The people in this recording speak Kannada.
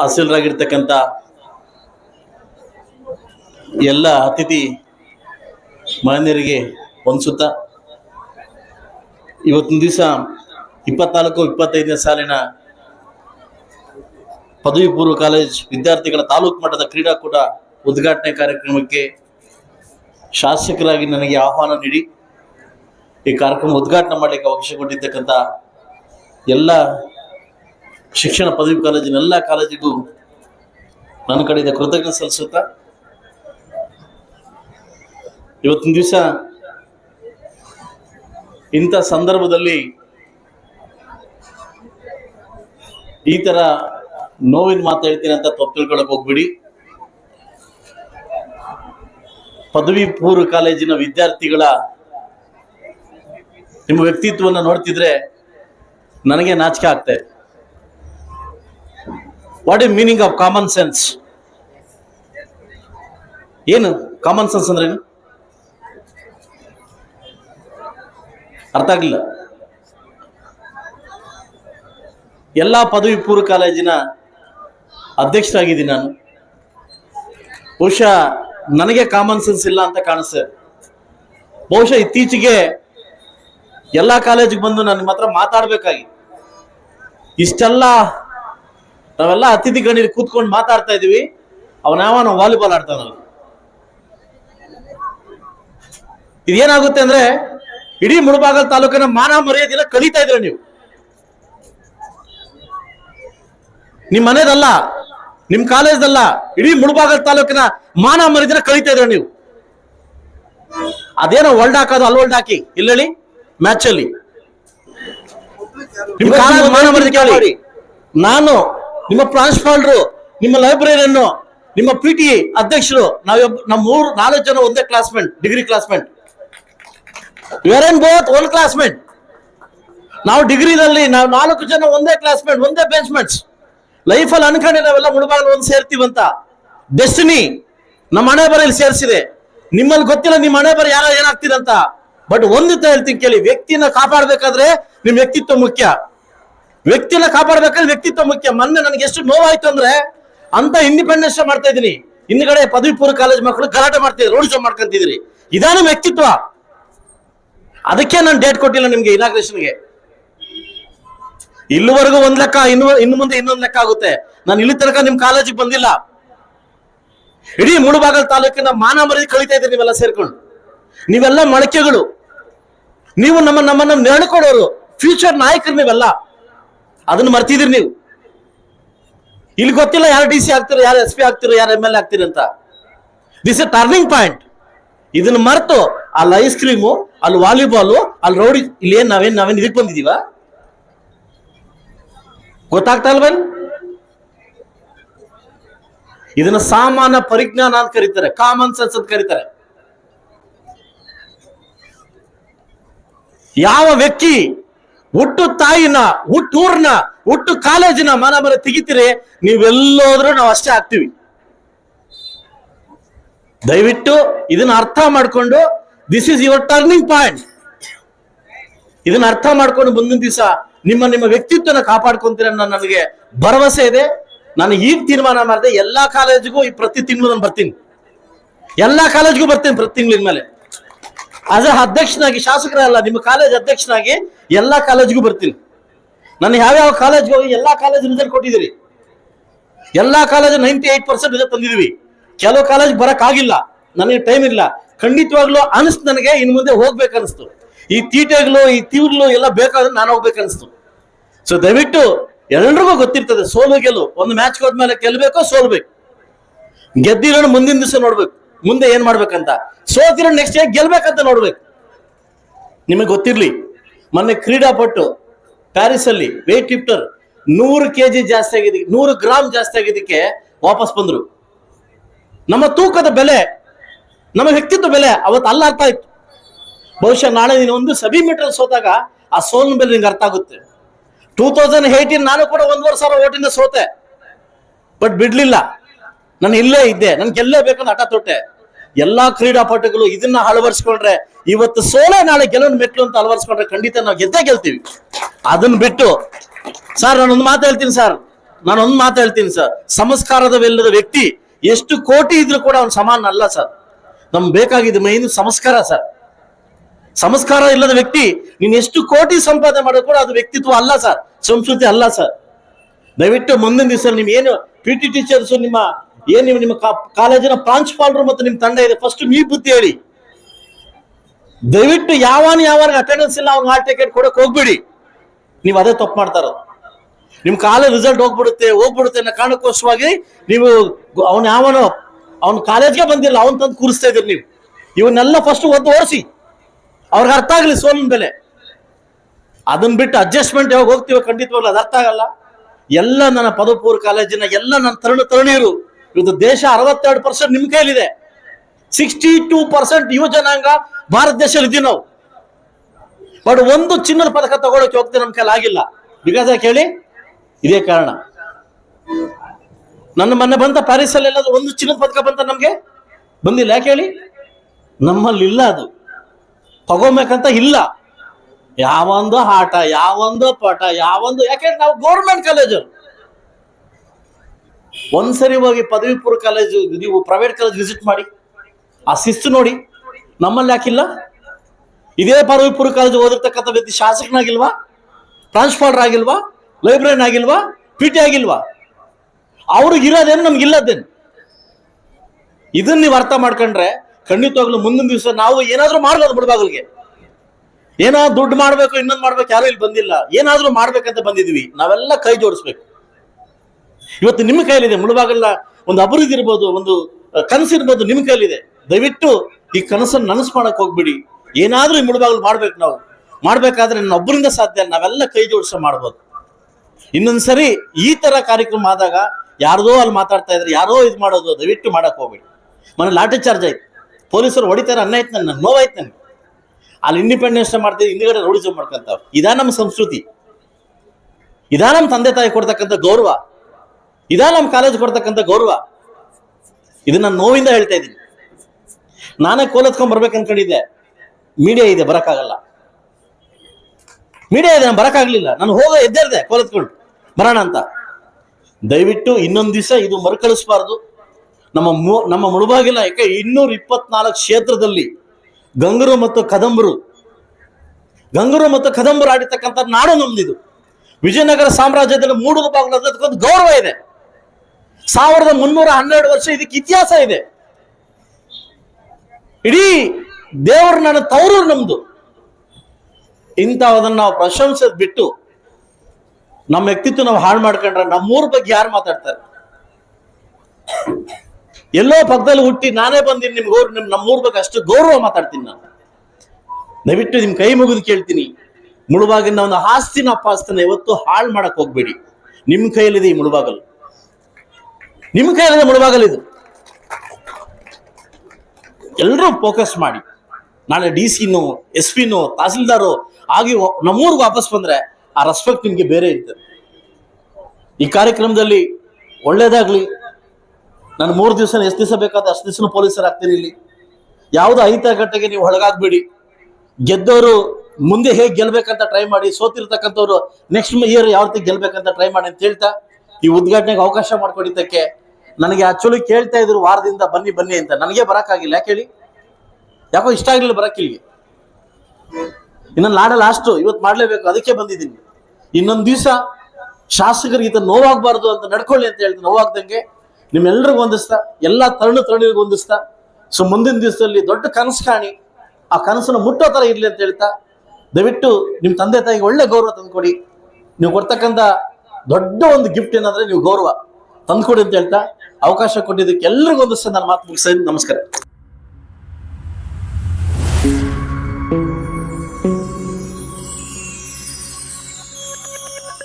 ಹಾಸಿಲರಾಗಿರ್ತಕ್ಕಂಥ ಎಲ್ಲ ಅತಿಥಿ ಮಹನೀಯರಿಗೆ ಒಂದ್ಸುತ್ತ ಇವತ್ತಿನ ದಿವಸ ಇಪ್ಪತ್ನಾಲ್ಕು, ಇಪ್ಪತ್ತೈದನೇ ಸಾಲಿನ ಪದವಿ ಪೂರ್ವ ಕಾಲೇಜ್ ವಿದ್ಯಾರ್ಥಿಗಳ ತಾಲೂಕು ಮಟ್ಟದ ಕ್ರೀಡಾಕೂಟ ಉದ್ಘಾಟನೆ ಕಾರ್ಯಕ್ರಮಕ್ಕೆ ಶಾಸಕರಾಗಿ ನನಗೆ ಆಹ್ವಾನ ನೀಡಿ. ಈ ಕಾರ್ಯಕ್ರಮ ಉದ್ಘಾಟನೆ ಮಾಡಲಿಕ್ಕೆ ಅವಕಾಶ ಕೊಟ್ಟಿರ್ತಕ್ಕಂಥ ಎಲ್ಲ ಶಿಕ್ಷಣ ಪದವಿ ಕಾಲೇಜಿನ ಎಲ್ಲ ಕಾಲೇಜಿಗೂ ನನ್ನ ಕಡೆಯಿಂದ ಕೃತಜ್ಞತೆ ಸಲ್ಲಿಸುತ್ತಾ, ಇವತ್ತಿನ ದಿವಸ ಇಂಥ ಸಂದರ್ಭದಲ್ಲಿ ಈ ಥರ ನೋವಿನ ಮಾತು ಹೇಳ್ತೀನಿ ಅಂತ ತಪ್ಪು ತಿಳ್ಕೊಳಕ್ ಹೋಗ್ಬಿಡಿ. ಪದವಿ ಪೂರ್ವ ಕಾಲೇಜಿನ ವಿದ್ಯಾರ್ಥಿಗಳ ನಿಮ್ಮ ವ್ಯಕ್ತಿತ್ವವನ್ನು ನೋಡ್ತಿದ್ರೆ ನನಗೆ ನಾಚಿಕೆ ಆಗ್ತಾ ಇದೆ. What is meaning of common sense ಏನು? ಕಾಮನ್ ಸೆನ್ಸ್ ಅಂದ್ರೆ ಏನು? ಅರ್ಥ ಆಗಲಿಲ್ಲ. ಎಲ್ಲ ಪದವಿ ಪೂರ್ವ ಕಾಲೇಜಿನ ಅಧ್ಯಕ್ಷರಾಗಿದ್ದೀನಿ ನಾನು. ಬಹುಶಃ ನನಗೆ ಕಾಮನ್ ಸೆನ್ಸ್ ಇಲ್ಲ ಅಂತ ಕಾಣಿಸ್ತದೆ ಬಹುಶಃ ಇತ್ತೀಚೆಗೆ ಎಲ್ಲ ಕಾಲೇಜಿಗೆ ಬಂದು ನಾನು ಮಾತ್ರ ಮಾತಾಡ್ಬೇಕಾಗಿ. ಇಷ್ಟೆಲ್ಲ ನಾವೆಲ್ಲ ಅತಿಥಿ ಗಣ್ಯರು ಕೂತ್ಕೊಂಡು ಮಾತಾಡ್ತಾ ಇದೀವಿ ಅವನಾವ ವಾಲಿಬಾಲ್ ಆಡ್ತಾನಲ್ಲ ಇದೇನಾಗುತ್ತೆ ಅಂದ್ರೆ ಇಡೀ ಮುಳಬಾಗಲ್ ತಾಲೂಕಿನ ಮಾನ ಮರ್ಯಾದೆಲ್ಲ ಕಲಿತಾ ಇದ್ರ ನೀವು? ನಿಮ್ ಮನೆದಲ್ಲ ನಿಮ್ ಕಾಲೇಜ್ದಲ್ಲ ಇಡೀ ಮುಳಬಾಗಲ್ ತಾಲೂಕಿನ ಮಾನ ಮರ್ಯಾದೆನ ಕಲಿತಾ ಇದ್ರ ನೀವು? ಅದೇನೋ ವರ್ಲ್ಡ್ ಹಾಕೋದು ಅಲ್ ವರ್ಲ್ಡ್ ಹಾಕಿ. ಇಲ್ಲಳಿ ಮ್ಯಾಚ್ ಅಲ್ಲಿ. ನಿಮ್ ಕಾಲೇಜ್ ಮಾನ ಮರ್ಯಾದೆ ಕೇಳಿ. ನಾನು ನಿಮ್ಮ ಪ್ರಾಂಶುಪಾಲರು, ನಿಮ್ಮ ಲೈಬ್ರರಿಯನ್ನು, ನಿಮ್ಮ ಪಿ ಟಿ ಅಧ್ಯಕ್ಷರು, ನಾವ್ ನಮ್ಮ ಮೂರು, ನಾಲ್ಕು ಜನ ಒಂದೇ classmate degree classmate in both one classmate ನಾವು ಡಿಗ್ರಿನಲ್ಲಿ, ನಾವು ನಾಲ್ಕು ಜನ ಒಂದೇ ಕ್ಲಾಸ್ಮೇಟ್ ಒಂದೇ ಬೆಂಚ್ಮೇಟ್ಸ್ ಲೈಫಲ್ಲಿ ಅನ್ಕೊಂಡೆ ನಾವೆಲ್ಲ ಮುಳುಬಾಗಲು ಒಂದು ಸೇರ್ತೀವಂತ ಡೆಸ್ಟಿನಿ ನಮ್ಮ ಹಣೆ ಬರೆಯಲ್ಲಿ ಸೇರಿಸಿದೆ. ನಿಮ್ಮಲ್ಲಿ ಗೊತ್ತಿಲ್ಲ ನಿಮ್ಮ ಹಣೆ ಬರ ಯಾರ ಏನಾಗ್ತೀರಂತ ಬಟ್ ಒಂದು ಹೇಳ್ತೀನಿ ಕೇಳಿ, ವ್ಯಕ್ತಿನ ಕಾಪಾಡಬೇಕಾದ್ರೆ ನಿಮ್ಮ ವ್ಯಕ್ತಿತ್ವ ಮುಖ್ಯ. ವ್ಯಕ್ತಿನ ಕಾಪಾಡಬೇಕಂದ್ರೆ ವ್ಯಕ್ತಿತ್ವ ಮುಖ್ಯ. ಮೊನ್ನೆ ನನಗೆ ಎಷ್ಟು ನೋವಾಯ್ತು ಅಂದ್ರೆ ಅಂತ ಇಂಡಿಪೆಂಡೆನ್ಸ್ ಮಾಡ್ತಾ ಇದೀನಿ ಹಿಂದ್ಗಡೆ ಪದವಿ ಪೂರ್ವ ಕಾಲೇಜ್ ಮಕ್ಕಳು ಗಲಾಟೆ ಮಾಡ್ತಿದ್ರು ರೋಡ್ ಶೋ ಮಾಡ್ಕೊಂತಿದ್ರಿ ಇದಾನು ವ್ಯಕ್ತಿತ್ವ. ಅದಕ್ಕೆ ನಾನು ಡೇಟ್ ಕೊಟ್ಟಿಲ್ಲ ನಿಮ್ಗೆ ಇನಾಗ್ರೇಷನ್ಗೆ ಇಲ್ಲಿವರೆಗೂ ಒಂದ್ ಲೆಕ್ಕ, ಇನ್ನು ಇನ್ನು ಮುಂದೆ ಇನ್ನೊಂದು ಲೆಕ್ಕ ಆಗುತ್ತೆ. ನಾನು ಇಲ್ಲಿ ತನಕ ನಿಮ್ ಕಾಲೇಜಿಗೆ ಬಂದಿಲ್ಲ. ಇಡೀ ಮುಳುಬಾಗಲ್ ತಾಲೂಕಿನ ಮಾನ ಮರದಿ ಕಳಿತಾ ಇದ್ರಿ ನೀವೆಲ್ಲ ಸೇರ್ಕೊಂಡು. ನೀವೆಲ್ಲ ಮೊಳಕೆಗಳು ನೀವು ನಮ್ಮ ನಮ್ಮನ್ನ ನೆರಳ್ಕೊಡೋರು ಫ್ಯೂಚರ್ ನಾಯಕರು ನೀವೆಲ್ಲ. ಅದನ್ನ ಮರ್ತಿದ್ರಿ ನೀವು. ಇಲ್ಲಿ ಗೊತ್ತಿಲ್ಲ ಯಾರು ಡಿ ಸಿ ಆಗ್ತಿರೋ, ಯಾರು ಎಸ್ ಪಿ ಆಗ್ತಿರೋ, ಯಾರು ಎಂ ಎಲ್ ಎ ಆಗ್ತೀರಿ ಅಂತ. ದಿಸ್ ಎ ಟರ್ನಿಂಗ್ ಪಾಯಿಂಟ್ ಇದನ್ನ ಮರೆತು, ಅಲ್ಲಿ ಐಸ್ ಕ್ರೀಮು ಅಲ್ಲಿ ವಾಲಿಬಾಲು ಅಲ್ಲಿ ರೌಡಿ ಇಲ್ಲಿ ಏನ್ ನಾವೇನ್ ನಾವೇನ್ ಇದಕ್ಕೆ ಬಂದಿದೀವ? ಗೊತ್ತಾಗ್ತಾ ಇದನ್ನ ಸಾಮಾನ್ಯ ಪರಿಜ್ಞಾನ ಅಂತ ಕರೀತಾರೆ ಕಾಮನ್ ಸೆನ್ಸ್ ಅಂತ ಕರೀತಾರೆ. ಯಾವ ವ್ಯಕ್ತಿ ಹುಟ್ಟು ತಾಯಿನ ಹುಟ್ಟೂರ್ನ ಹುಟ್ಟು ಕಾಲೇಜಿನ ಮನ ಮನ ತೆಗಿತೀರಿ, ನೀವೆಲ್ಲೋದ್ರೂ ನಾವು ಅಷ್ಟೇ ಆಗ್ತೀವಿ. ದಯವಿಟ್ಟು ಇದನ್ನ ಅರ್ಥ ಮಾಡ್ಕೊಂಡು this is your turning point ಇದನ್ನ ಅರ್ಥ ಮಾಡ್ಕೊಂಡು ಮುಂದಿನ ದಿವಸ ನಿಮ್ಮ ನಿಮ್ಮ ವ್ಯಕ್ತಿತ್ವನ ಕಾಪಾಡ್ಕೊಂತೀರ ನನಗೆ ಭರವಸೆ ಇದೆ. ನಾನು ಈಗ ತೀರ್ಮಾನ ಮಾಡಿದೆ, ಎಲ್ಲಾ ಕಾಲೇಜಿಗೂ ಈ ಪ್ರತಿ ತಿಂಗಳು ನಾನು ಬರ್ತೀನಿ. ಎಲ್ಲಾ ಕಾಲೇಜ್ಗೂ ಬರ್ತೀನಿ ಪ್ರತಿ ತಿಂಗಳಿನ ಮೇಲೆ. ಆಸ್ ಅಧ್ಯಕ್ಷನಾಗಿ ಅಧ್ಯಕ್ಷನಾಗಿ, ಶಾಸಕರಲ್ಲ, ನಿಮ್ಮ ಕಾಲೇಜ್ ಅಧ್ಯಕ್ಷನಾಗಿ ಎಲ್ಲಾ ಕಾಲೇಜ್ಗೂ ಬರ್ತೀನಿ. ನಾನು ಯಾವ್ಯಾವ ಕಾಲೇಜ್ಗೆ ಹೋಗಿ ಎಲ್ಲಾ ಕಾಲೇಜ್ ರಿಸಲ್ಟ್ ಕೊಟ್ಟಿದ್ದೀರಿ? ಎಲ್ಲಾ college ninety eight percent result ತಂದಿದ್ವಿ ಕೆಲವು ಕಾಲೇಜ್ ಬರೋಕ್ಕಾಗಿಲ್ಲ. ನನಗೆ ಟೈಮ್ ಇಲ್ಲ. ಖಂಡಿತವಾಗ್ಲೂ ಅನಿಸ್ತು ನನಗೆ ಇನ್ನು ಮುಂದೆ ಹೋಗ್ಬೇಕು ಅನಿಸ್ತು ಈ ತೀಟೆಗಳು, ಈ ತೀವ್ರಗಳು ಎಲ್ಲ ಬೇಕಾದ್ರೆ ನಾನು ಹೋಗ್ಬೇಕು ಅನಿಸ್ತು ಸೊ ದಯವಿಟ್ಟು ಎಲ್ಲರಿಗೂ ಗೊತ್ತಿರ್ತದೆ, ಸೋಲು ಗೆಲು ಒಂದು ಮ್ಯಾಚ್ ಹೋದ್ಮೇಲೆ ಗೆಲ್ಲಬೇಕು ಸೋಲ್ಬೇಕು ಗೆದ್ದಿರೋಣ ಮುಂದಿನ ದಿವಸ ನೋಡ್ಬೇಕು. ಮುಂದೆ ಏನ್ ಮಾಡ್ಬೇಕಂತ? ಸೋತಿರೋ ನೆಕ್ಸ್ಟ್ ಗೆಲ್ಬೇಕಂತ ನೋಡ್ಬೇಕು. ನಿಮಗೆ ಗೊತ್ತಿರ್ಲಿ. ಮೊನ್ನೆ ಕ್ರೀಡಾಪಟು ಪ್ಯಾರಿಸ್ ಅಲ್ಲಿ ವೇಟ್ ಲಿಫ್ಟರ್ ನೂರು ಕೆ ಜಿ ಜಾಸ್ತಿ ಆಗಿದ್ದಕ್ಕೆ ನೂರು ಗ್ರಾಮ್ ಜಾಸ್ತಿ ಆಗಿದ್ದಕ್ಕೆ ವಾಪಸ್ ಬಂದ್ರು. ನಮ್ಮ ತೂಕದ ಬೆಲೆ, ನಮ್ಮ ವ್ಯಕ್ತಿತ್ವ ಬೆಲೆ ಅವತ್ತು ಅಲ್ಲ ಅರ್ಥ ಆಯ್ತು. ಬಹುಶಃ ನಾಳೆ ನೀನು ಒಂದು ಸಬಿ ಮೀಟರ್ ಸೋತಾಗ ಆ ಸೋಲಿನ ಬೆಲೆ ನಿಂಗೆ ಅರ್ಥ ಆಗುತ್ತೆ. ಟೂ ತೌಸಂಡ್ ಏಯ್ಟೀನ್ ನಾನು ಕೂಡ ಒಂದೂವರೆ ಸಾವಿರ ಓಟಿಂದ ಸೋತೆ. ಬಟ್ ಬಿಡ್ಲಿಲ್ಲ. ನಾನು ಇಲ್ಲೇ ಇದ್ದೆ. ನನ್ಗೆ ಗೆಲ್ಲೇಬೇಕಂತ ಹಠ ತೊಟ್ಟೆ. ಎಲ್ಲಾ ಕ್ರೀಡಾಪಟುಗಳು ಇದನ್ನ ಅಳವಡಿಸ್ಕೊಂಡ್ರೆ ಇವತ್ತು ಸೋಲೆ ನಾಳೆ ಗೆಲುವಿನ ಮೆಟ್ಲು ಅಂತ ಅಳವಡಿಸ್ಕೊಂಡ್ರೆ ಖಂಡಿತ ನಾವು ಗೆದ್ದೇ ಗೆಲ್ತೀವಿ. ಅದನ್ನ ಬಿಟ್ಟು, ಸರ್, ನಾನು ಒಂದು ಮಾತು ಹೇಳ್ತೀನಿ, ಸರ್. ನಾನು ಒಂದು ಮಾತು ಹೇಳ್ತೀನಿ, ಸರ್. ಸಂಸ್ಕಾರದವಿಲ್ಲದ ವ್ಯಕ್ತಿ ಎಷ್ಟು ಕೋಟಿ ಇದ್ರು ಕೂಡ ಅವನು ಸಮಾನ ಅಲ್ಲ, ಸರ್. ನಮ್ಗೆ ಬೇಕಾಗಿದ್ದ ಮೈನ್ ಸಂಸ್ಕಾರ, ಸರ್. ಸಂಸ್ಕಾರ ಇಲ್ಲದ ವ್ಯಕ್ತಿ, ನೀನ್ ಎಷ್ಟು ಕೋಟಿ ಸಂಪಾದನೆ ಮಾಡೋದು ಕೂಡ ಅದು ವ್ಯಕ್ತಿತ್ವ ಅಲ್ಲ, ಸರ್. ಸಂಸ್ಕೃತಿ ಅಲ್ಲ, ಸರ್. ದಯವಿಟ್ಟು ಮುಂದಿನ ದಿವಸ ನಿಮ್ ಏನು ಪಿ ಟಿ ಟೀಚರ್ಸ್ ನಿಮ್ಮ ಏನ್ ನೀವು ನಿಮ್ಮ ಕಾಲೇಜಿನ ಪ್ರಾಂಶುಪಾಲರು ಮತ್ತು ನಿಮ್ಮ ತಂಡ ಇದೆ? ಫಸ್ಟ್ ನೀವು ಬುದ್ಧಿ ಹೇಳಿ. ದಯವಿಟ್ಟು ಯಾವನ ಯಾವಾಗ ಅಟೆಂಡೆನ್ಸ್ ಇಲ್ಲ ಅವ್ನ ಹಾಲ್ ಟಿಕೆಟ್ ಕೊಡಕ್ ಹೋಗ್ಬೇಡಿ. ನೀವು ಅದೇ ತಪ್ಪು ಮಾಡ್ತಾರ ನಿಮ್ ಕಾಲೇಜ್ ರಿಸಲ್ಟ್ ಹೋಗ್ಬಿಡುತ್ತೆ ಹೋಗ್ಬಿಡುತ್ತೆ ಅನ್ನೋ ಕಾರಣಕ್ಕೋಸ್ಕರವಾಗಿ ನೀವು ಅವ್ನು ಯಾವನೋ, ಅವ್ನ ಕಾಲೇಜ್ಗೆ ಬಂದಿಲ್ಲ, ಅವನ್ ತಂದು ಕೂರಿಸ್ತಾ ಇದ್ರಿ ನೀವು. ಇವನ್ನೆಲ್ಲ ಫಸ್ಟ್ ಒದ್ದು ಓಡಿಸಿ. ಅವ್ರಿಗೆ ಅರ್ಥ ಆಗಲಿ ಸೋಲಿನ ಬೆಲೆ. ಅದನ್ನ ಬಿಟ್ಟು ಅಡ್ಜಸ್ಟ್ಮೆಂಟ್ ಯಾವಾಗ ಹೋಗ್ತೀವೋ ಖಂಡಿತವಾಗ್ಲೂ ಅದು ಅರ್ಥ ಆಗಲ್ಲ. ಎಲ್ಲ ನನ್ನ ಪದಪೂರ್ವ ಕಾಲೇಜಿನ ಎಲ್ಲ ನನ್ನ ತರುಣ ತರುಣಿಯರು ಇವತ್ತು ದೇಶ ಅರವತ್ತೆರಡು ಪರ್ಸೆಂಟ್ ನಿಮ್ ಕೈಲಿದೆ ಸಿಕ್ಸ್ಟಿ ಟೂ ಪರ್ಸೆಂಟ್ ಯುವ ಜನಾಂಗ ಭಾರತ ದೇಶದಲ್ಲಿ ಇದೀವಿ ನಾವು. ಬಟ್ ಒಂದು ಚಿನ್ನದ ಪದಕ ತಗೊಳಕ್ಕೆ ಹೋಗ್ತೀವಿ ನಮ್ಮ ಕೈಲಿ ಆಗಿಲ್ಲ. ಬಿಕಾಸ್ ಕೇಳಿ ಇದೇ ಕಾರಣ. ನನ್ನ ಮೊನ್ನೆ ಬಂತ ಪ್ಯಾರಿಸ್ ಅಲ್ಲಿ ಎಲ್ಲಾದ್ರೂ ಒಂದು ಚಿನ್ನದ ಪದಕ ಬಂತ ನಮ್ಗೆ? ಬಂದಿಲ್ಲ. ಯಾಕೆ ಹೇಳಿ? ನಮ್ಮಲ್ಲಿ ಇಲ್ಲ ಅದು. ತಗೋಬೇಕಂತ ಇಲ್ಲ. ಯಾವೊಂದು ಆಟ ಯಾವೊಂದು ಪಾಠ, ಯಾವೊಂದು, ಯಾಕೆ ನಾವು ಗೌರ್ಮೆಂಟ್ ಕಾಲೇಜು ಒಂದ್ಸರಿ ಹೋಗಿ ಪದವಿ ಪೂರ್ವ ಕಾಲೇಜು ನೀವು ಪ್ರೈವೇಟ್ ಕಾಲೇಜ್ ವಿಸಿಟ್ ಮಾಡಿ, ಆ ಶಿಸ್ತು ನೋಡಿ, ನಮ್ಮಲ್ಲಿ ಯಾಕಿಲ್ಲ? ಇದೇ ಪದವಿ ಪೂರ್ವ ಕಾಲೇಜು ಓದಿರ್ತಕ್ಕಂಥ ವ್ಯಕ್ತಿ ಶಾಸಕನಾಗಿಲ್ವಾ? ಟ್ರಾನ್ಸ್ಫಾರ್ಡರ್ ಆಗಿಲ್ವಾ? ಲೈಬ್ರರಿಯನ್ ಆಗಿಲ್ವಾ? ಪಿ ಟಿ ಆಗಿಲ್ವಾ? ಅವ್ರಿಗೆ ಇರೋದೇನು, ನಮ್ಗೆ ಇಲ್ಲದೇನು ಇದನ್ನ ನೀವು ಅರ್ಥ ಮಾಡ್ಕೊಂಡ್ರೆ ಖಂಡಿತವಾಗ್ಲು ಮುಂದಿನ ದಿವಸ ನಾವು ಏನಾದರೂ ಮಾಡ್ಬೋದು ಮುಡ್ಬಾಗಲ್ಗೆ. ಏನೋ ದುಡ್ಡು ಮಾಡಬೇಕು, ಇನ್ನೊಂದು ಮಾಡ್ಬೇಕು, ಯಾರು ಇಲ್ಲಿ ಬಂದಿಲ್ಲ. ಏನಾದರೂ ಮಾಡ್ಬೇಕಂತ ಬಂದಿದ್ವಿ ನಾವೆಲ್ಲ ಕೈ ಜೋಡಿಸ್ಬೇಕು. ಇವತ್ತು ನಿಮ್ಮ ಕೈಲಿದೆ ಮುಳುಬಾಗಲ್ಲ ಒಂದು ಅಭಿವೃದ್ಧಿ ಇರ್ಬೋದು, ಒಂದು ಕನಸು ಇರ್ಬೋದು ನಿಮ್ಮ ಕೈಲಿದೆ ದಯವಿಟ್ಟು ಈ ಕನಸನ್ನು ನನಸು ಮಾಡಕ್ ಹೋಗ್ಬಿಡಿ. ಏನಾದ್ರೂ ಈ ಮುಳುಬಾಗಲು ಮಾಡ್ಬೇಕು ನಾವು. ಮಾಡ್ಬೇಕಾದ್ರೆ ನನ್ನ ಒಬ್ಬರಿಂದ ಸಾಧ್ಯ. ನಾವೆಲ್ಲ ಕೈ ಜೋಡಿಸ ಮಾಡ್ಬೋದು. ಇನ್ನೊಂದ್ ಸರಿ ಈ ತರ ಕಾರ್ಯಕ್ರಮ ಆದಾಗ ಯಾರದೋ ಅಲ್ಲಿ ಮಾತಾಡ್ತಾ ಇದ್ರೆ, ಯಾರೋ ಇದು ಮಾಡೋದು, ದಯವಿಟ್ಟು ಮಾಡಕ್ ಹೋಗ್ಬೇಡಿ. ಮನೆ ಲಾಠಿ ಚಾರ್ಜ್ ಆಯ್ತು. ಪೊಲೀಸರು ಹೊಡಿತಾರೆ, ಅನ್ನ ಆಯ್ತು ನನ್ನ ನೋವಾಯ್ತು ನನಗೆ. ಅಲ್ಲಿ ಇಂಡಿಪೆಂಡೆನ್ಸ್ ಮಾಡ್ತೀವಿ, ಹಿಂದಿಗಡೆ ರೌಡಿಸಮ್ ಮಾಡ್ಕೊಂತಾವ್ ಇದಾ ನಮ್ಮ ಸಂಸ್ಕೃತಿ. ಇದಾನ ನಮ್ಮ ತಂದೆ ತಾಯಿ ಕೊಡ್ತಕ್ಕಂಥ ಗೌರವ. ಇದಾ ನಮ್ಮ ಕಾಲೇಜ್ ಕೊಡ್ತಕ್ಕಂಥ ಗೌರವ. ಇದನ್ನ ನಾನು ನೋವಿಂದ ಹೇಳ್ತಾ ಇದ್ದೀನಿ. ನಾನೇ ಕೋಲತ್ಕೊಂಡ್ ಬರ್ಬೇಕು ಅನ್ಕೊಂಡಿದ್ದೆ. ಮೀಡಿಯಾ ಇದೆ, ಬರಕ್ಕಾಗಲ್ಲ. ಮೀಡಿಯಾ ಇದೆ ನಾನು ಬರಕ್ಕಾಗ್ಲಿಲ್ಲ. ನಾನು ಹೋಗ ಎದ್ದೇರ್ದೆ ಕೋಲತ್ಕೊಂಡು ಬರೋಣ ಅಂತ. ದಯವಿಟ್ಟು ಇನ್ನೊಂದು ದಿವಸ ಇದು ಮರುಕಳಿಸಬಾರ್ದು. ನಮ್ಮ ನಮ್ಮ ಮುಳುಬಾಗಿಲ ಯಾಕೆ ಇನ್ನೂರ ಇಪ್ಪತ್ನಾಲ್ಕು ಕ್ಷೇತ್ರದಲ್ಲಿ ಗಂಗರು ಮತ್ತು ಕದಂಬರು, ಗಂಗರು ಮತ್ತು ಕದಂಬರು ಆಡಿರ್ತಕ್ಕಂಥ ನಾಡು ನಮ್ದಿದು ವಿಜಯನಗರ ಸಾಮ್ರಾಜ್ಯದಲ್ಲಿ ಮೂಡಲು ಬಾಗಿಲು ಗೌರವ ಇದೆ. ಸಾವಿರದ ಮುನ್ನೂರ ಹನ್ನೆರಡು ವರ್ಷ ಇದಕ್ಕೆ ಇತಿಹಾಸ ಇದೆ. ಇಡೀ ದೇವರು ನನ್ನ ತವರು ನಮ್ದು. ಇಂಥವದನ್ನ ನಾವು ಪ್ರಶಂಸದ್ ಬಿಟ್ಟು ನಮ್ಮ ವ್ಯಕ್ತಿತ್ವ ನಾವು ಹಾಳು ಮಾಡ್ಕೊಂಡ್ರೆ ನಮ್ಮೂರ ಬಗ್ಗೆ ಯಾರು ಮಾತಾಡ್ತಾರೆ? ಎಲ್ಲೋ ಪಕ್ಕದಲ್ಲಿ ಹುಟ್ಟಿ ನಾನೇ ಬಂದಿನಿ ನಿಮ್ಗೆ ಗೌರವ ನಿಮ್ ನಮ್ಮೂರ ಬಗ್ಗೆ ಅಷ್ಟು ಗೌರವ ಮಾತಾಡ್ತೀನಿ ನಾನು. ದಯವಿಟ್ಟು ನಿಮ್ ಕೈ ಮುಗಿದು ಕೇಳ್ತೀನಿ. ಮುಳುಬಾಗಿನ ಒಂದು ಆಸ್ತಿನ ಅಪ್ಪಾಸ್ತಿನ ಇವತ್ತು ಹಾಳು ಮಾಡಕ್ ಹೋಗ್ಬೇಡಿ. ನಿಮ್ ಕೈಯಲ್ಲಿದೆ ಈ ಮುಳುಬಾಗಲು ನಿಮ್ ಕೈಯಲ್ಲಿ ಮುಳುವಾಗಲಿ ಇದು ಎಲ್ಲರೂ ಫೋಕಸ್ ಮಾಡಿ. ನಾಳೆ ಡಿ ಸಿನೋ ಎಸ್ ಪಿನು ತಹಸೀಲ್ದಾರು ಆಗಿ ನಮ್ಮೂರ್ಗೆ ವಾಪಸ್ ಬಂದ್ರೆ ಆ ರೆಸ್ಪೆಕ್ಟ್ ನಿಮಗೆ ಬೇರೆ ಇರ್ತದೆ. ಈ ಕಾರ್ಯಕ್ರಮದಲ್ಲಿ ಒಳ್ಳೇದಾಗ್ಲಿ. ನಾನು ಮೂರು ದಿವಸ ಎಷ್ಟು ದಿವಸ ಬೇಕಾದ ಅಷ್ಟು ದಿವಸ ಪೊಲೀಸರು ಆಗ್ತೀನಿ ಇಲ್ಲಿ. ಯಾವುದೋ ಐದ ಗಂಟೆಗೆ ನೀವು ಒಳಗಾಗ್ಬೇಡಿ. ಗೆದ್ದವರು ಮುಂದೆ ಹೇಗೆ ಗೆಲ್ಬೇಕಂತ ಟ್ರೈ ಮಾಡಿ, ಸೋತಿರ್ತಕ್ಕಂಥವ್ರು ನೆಕ್ಸ್ಟ್ ಇಯರ್ ಯಾವ ರೀತಿ ಗೆಲ್ಬೇಕಂತ ಟ್ರೈ ಮಾಡಿ ಅಂತ ಹೇಳ್ತಾ ಈ ಉದ್ಘಾಟನೆಗೆ ಅವಕಾಶ ಮಾಡ್ಕೊಡಿದ್ದಕ್ಕೆ ನನಗೆ ಆಕ್ಚುಲಿ ಕೇಳ್ತಾ ಇದ್ರು ವಾರದಿಂದ ಬನ್ನಿ ಬನ್ನಿ ಅಂತ. ನನಗೆ ಬರೋಕ್ಕಾಗಿಲ್ಲ. ಯಾಕೆ ಹೇಳಿ? ಯಾಕೋ ಇಷ್ಟ ಆಗಲಿಲ್ಲ ಬರೋಕ್ಕಿಲ್ಲಿ ಇನ್ನೊಂದು ನಾಳೆ ಲಾಸ್ಟು ಇವತ್ತು ಮಾಡಲೇಬೇಕು. ಅದಕ್ಕೆ ಬಂದಿದ್ದೀನಿ. ಇನ್ನೊಂದು ದಿವಸ ಶಾಸಕರಿಗೆ ಈತ ನೋವಾಗಬಾರ್ದು ಅಂತ ನಡ್ಕೊಳ್ಳಿ ಅಂತ ಹೇಳ್ತೀನಿ. ನೋವಾಗ್ದಂಗೆ ನಿಮ್ಮೆಲ್ಲರಿಗೂ ಹೊಂದಿಸ್ತಾ, ಎಲ್ಲ ತರುಣ ತರುಣಿಗೂ ಹೊಂದಿಸ್ತಾ, ಸೊ ಮುಂದಿನ ದಿವಸದಲ್ಲಿ ದೊಡ್ಡ ಕನಸು ಕಾಣಿ. ಆ ಕನಸನ್ನು ಮುಟ್ಟೋ ಥರ ಇರಲಿ ಅಂತ ಹೇಳ್ತಾ, ದಯವಿಟ್ಟು ನಿಮ್ಮ ತಂದೆ ತಾಯಿಗೆ ಒಳ್ಳೆ ಗೌರವ ತಂದುಕೊಡಿ. ನೀವು ಕೊಡ್ತಕ್ಕಂಥ ದೊಡ್ಡ ಒಂದು ಗಿಫ್ಟ್ ಏನಂದ್ರೆ ನೀವು ಗೌರವ. ತಂದ್ಕೊಡಿ ಅಂತ ಹೇಳ್ತಾ ಅವಕಾಶ ಕೊಟ್ಟಿದ್ದಕ್ಕೆ ಎಲ್ರಿಗೂ ಸಹ ನಾನು ಮಾತು ಮುಗಿಸ್ತಾ ನಮಸ್ಕಾರ.